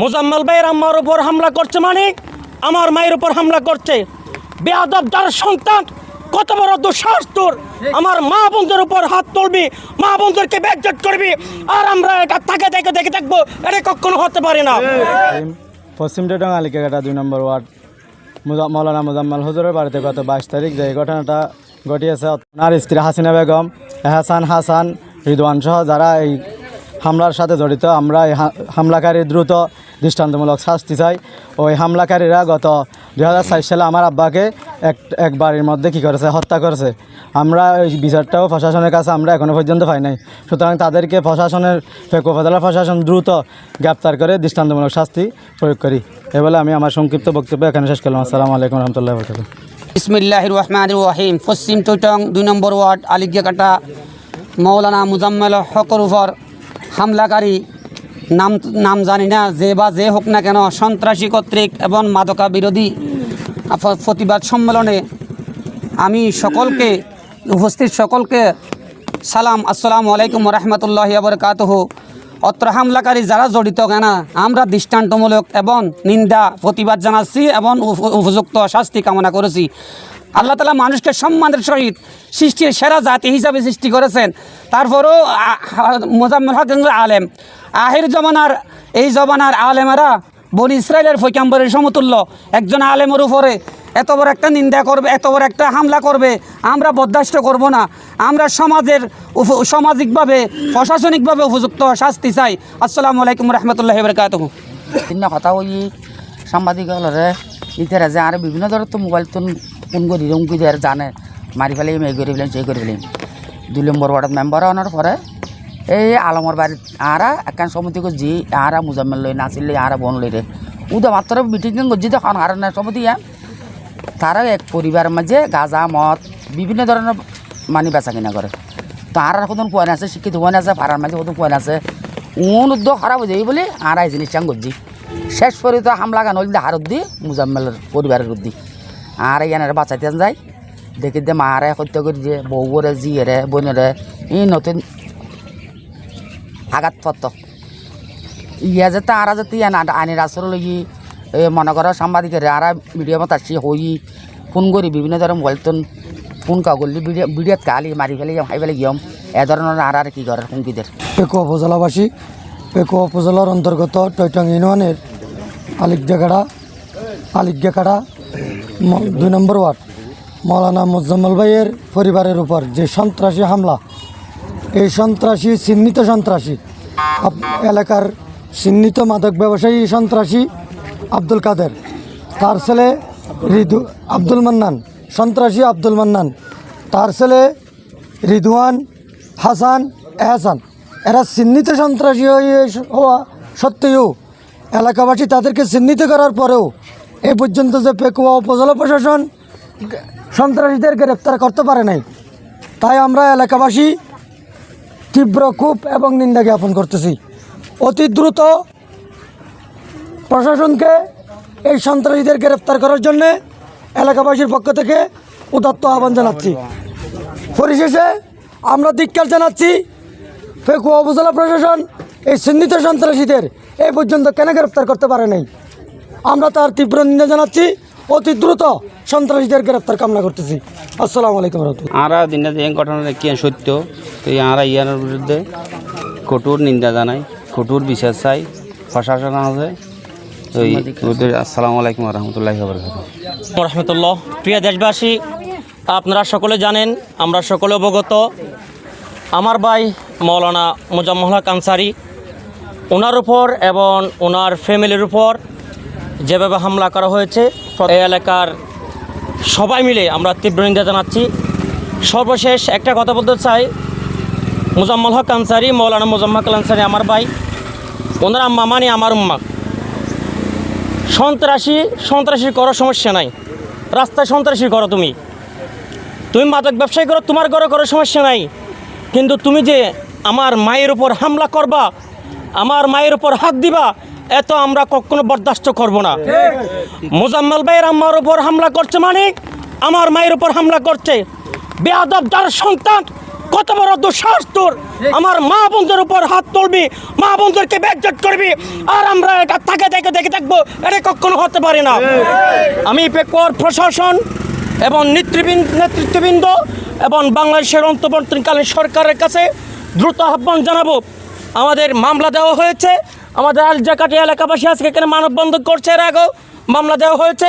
মোজাম্মেল ভাইয়ের আমার উপর হামলা করছে মানে? আমার মায়ের উপর হামলা করছে। বেয়াদব যার সন্তান, কত বড় দুঃসাহস তোর। আমার মা বোনদের উপর হাত তুলবি, মা বোনদেরকে ব্যাগজট করবি, আর আমরা এটা তাকে দেখে দেখে দেখব, এটা কখনো হতে পারে না। পশ্চিম টেটং আলিকাঘাটা দুই নম্বর ওয়ার্ড। মৌলানা মুজাম্মাল হুজুরের বাড়িতে গত বাইশ তারিখ যে ঘটনাটা ঘটিয়েছে ওনার স্ত্রী হাসিনা বেগম এহাসান হাসান, রিদওয়ান সহ যারা এই হামলার সাথে জড়িত। আমরা এই হা- হামলাকারীর দ্রুত দৃষ্টান্তমূলক শাস্তি চাই। ওই হামলাকারীরা গত দুই হাজার সালে আমার আব্বাকে এক এক বাড়ির মধ্যে কী করেছে? হত্যা করেছে। আমরা ওই বিচারটাও প্রশাসনের কাছে আমরা এখনও পর্যন্ত পাই নাই। সুতরাং তাদেরকে প্রশাসনের উপজেলা প্রশাসন দ্রুত গ্রেপ্তার করে দৃষ্টান্তমূলক শাস্তি প্রয়োগ করি। এ বলে আমি আমার সংক্ষিপ্ত বক্তব্য এখানে শেষ করলাম। আসসালামু আলাইকুম রহমতুল্লাহ বরকাত ইসমিল্লাহ রহমান রহিম। পশ্চিম চৈটং দুই নম্বর ওয়ার্ড আলিগিয়াকাটা মৌলানা মুজাম্মেল হকর উপর হামলাকারী নাম নাম জানি না, যে বা যে হোক না কেন, সন্ত্রাসী কর্তৃক এবং মাদকা বিরোধী প্রতিবাদ সম্মেলনে আমি সকলকে, উপস্থিত সকলকে সালাম, আসসালামু আলাইকুম রহমতুল্লাহ বরকাতহ। অত্র হামলাকারী যারা জড়িত কেনা, আমরা দৃষ্টান্তমূলক এবং নিন্দা, প্রতিবাদ জানাচ্ছি এবং উপ- উপযুক্ত শাস্তি কামনা করেছি। আল্লাহ তালা মানুষকে সম্মানের সহিত সৃষ্টির সেরা জাতি হিসাবে সৃষ্টি করেছেন। তারপরেও আ- হক আলেম। আহির জমানার, এই জমানার আলেমেরা বনি ইসরায়েলের ফৈকাম্বরের সমতুল্য। একজন আলেমের উপরে এত বড় একটা নিন্দা করবে, এত বড় একটা হামলা করবে, আমরা বরদাস্ত করব না। আমরা সমাজের সামাজিকভাবে, প্রশাসনিকভাবে উপযুক্ত শাস্তি চাই। আসসালামু আলাইকুম রহমতুল্লাহ বরকাত কথা ওই সাংবাদিক যে আর বিভিন্ন ধরনের তো মোবাইল তো ফোন করি রুমকি দিয়ে জানে। মারি ফেলে, এই করে ফেলেন, সেই করে ফেলেন। দুই নম্বর ওয়ার্ডত মেম্বার হওয়ার পরে এই আলমর বাড়িত আরা, একান সমিতি জি, আরা মুজাম্মেল লই নাচিল আরা বন লই রে। উদা মাত্র মিটিং গজি তখন আর না সমিতি তারা এক পরিবার মাঝে গাঁজা, মদ, বিভিন্ন ধরনের মানি বেচা কিনা করে। তো আর কতন পোয়া আছে, শিক্ষিত পোয়া আছে ভাড়ার মাঝে কতন পোয়া আছে, উন উদ্যোগ খারাপ হয়ে যাই বলে আর এই জিনিসটা গজি। শেষ পরে তো হামলা গান হল হারত দি মুজাম্মেলের পরিবারের উদ্দি। আর ইয়ানের বাঁচাইতে যায় দেখি দে মারে হত্যা করে দিয়ে বউরে, জিয়েরে, বোনেরে ই নতুন আঘাত পত্র। ইয়া যে তারা যে ইয়া না, আইনের আসর লগি এ মনে করো সাংবাদিকের আর মিডিয়া মত আসছি হই, ফোন করি, বিভিন্ন ধরনের মোবাইল ফোন কা করলি ভিডিওত কালি মারি ফেলে, হাই ফেলে গিয়ম। এ ধরনের আর আর কি করে হুমকিদের? পেকো উপজেলাবাসী, পেকো উপজেলার অন্তর্গত টৈটং ইউনিয়নের আলিকজাগাড়া আলিকজাকাড়া ম- দুই নম্বর ওয়ার্ড। মৌলানা মুজাম্মল ভাইয়ের পরিবারের উপর যে সন্ত্রাসী হামলা, এই সন্ত্রাসী চিহ্নিত সন্ত্রাসী এলাকার চিহ্নিত মাদক ব্যবসায়ী সন্ত্রাসী আব্দুল কাদের, তার ছেলে রিদু আব্দুল মান্নান, সন্ত্রাসী আব্দুল মান্নান, তার ছেলে রিদওয়ান হাসান এহসান। এরা চিহ্নিত সন্ত্রাসী হয়ে হওয়া সত্ত্বেও এলাকাবাসী তাদেরকে চিহ্নিত করার পরেও এ পর্যন্ত যে পেকুয়া উপজেলা প্রশাসন সন্ত্রাসীদের গ্রেপ্তার করতে পারে নাই, তাই আমরা এলাকাবাসী তীব্র ক্ষোভ এবং নিন্দা জ্ঞাপন করতেছি। অতি দ্রুত প্রশাসনকে এই সন্ত্রাসীদের গ্রেপ্তার করার জন্যে এলাকাবাসীর পক্ষ থেকে উদাত্ত আহ্বান জানাচ্ছি। পরিশেষে আমরা ধিক্কার জানাচ্ছি ফেকুয়া উপজেলা প্রশাসন এই চিহ্নিত সন্ত্রাসীদের এই পর্যন্ত কেন গ্রেপ্তার করতে পারে নাই? আমরা তার তীব্র নিন্দা জানাচ্ছি। অতি দ্রুত সন্ত্রাসীদের গ্রেপ্তার কামনা করতেছি। আসসালামু আলাইকুম রহমতুল্লাহ। আরা দিনে এই ঘটনা কি সত্য? তো আরা ইয়ার বিরুদ্ধে কঠোর নিন্দা জানাই কঠোর বিচার চাই প্রশাসন আছে। তো আসসালামু আলাইকুম রহমতুল্লাহ রহমতুল্লাহ। প্রিয় দেশবাসী আপনারা সকলে জানেন আমরা সকলে অবগত। আমার ভাই মৌলানা মুজাম্মল হক আনসারি ওনার উপর এবং ওনার ফ্যামিলির উপর যেভাবে হামলা করা হয়েছে, এই এলাকার সবাই মিলে আমরা তীব্র নিন্দা জানাচ্ছি। সর্বশেষ একটা কথা বলতে চাই। মুজাম্মল হক আনসারি, মৌলানা মুজাম্মল আনসারি আমার ভাই, ওনারা আম্মা মানে আমার উম্মা। সন্ত্রাসী সন্ত্রাসী করো সমস্যা নাই। রাস্তায় সন্ত্রাসী করো তুমি। তুমি মাদক ব্যবসায়ী করো তোমার ঘরে করো সমস্যা নাই। কিন্তু তুমি যে আমার মায়ের উপর হামলা করবা, আমার মায়ের উপর হাত দিবা এত আমরা কখনো বরদাস্ত করব না। মোজাম্মেল ভাইয়ের আমার উপর হামলা করছে মানে? আমার মায়ের উপর হামলা করছে। বেয়াদব যার সন্তান, কত বড় দুঃসাহস তোর। আমার মা বোনদের উপর হাত তুলবি, মা বোনদেরকে ব্যাকজট করবি, আর আমরা এটা তাকে দেখে দেখে থাকব এটা কখনো হতে পারে না। আমি পেকর প্রশাসন এবং নেতৃবৃন্দ, নেতৃত্ববৃন্দ এবং বাংলাদেশের অন্তর্বর্তীকালীন সরকারের কাছে দ্রুত আহ্বান জানাব। আমাদের মামলা দেওয়া হয়েছে। আমাদের আলজাকাটি এলাকাবাসী আজকে এখানে মানববন্ধন করছে। এর আগেও মামলা দেওয়া হয়েছে।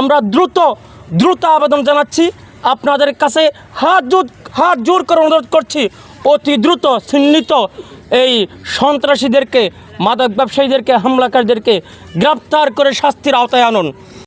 আমরা দ্রুত দ্রুত আবেদন জানাচ্ছি। আপনাদের কাছে হাত জোর হাত জোর করে অনুরোধ করছি। অতি দ্রুত চিহ্নিত এই সন্ত্রাসীদেরকে, মাদক ব্যবসায়ীদেরকে, হামলাকারীদেরকে গ্রেপ্তার করে শাস্তির আওতায় আনুন।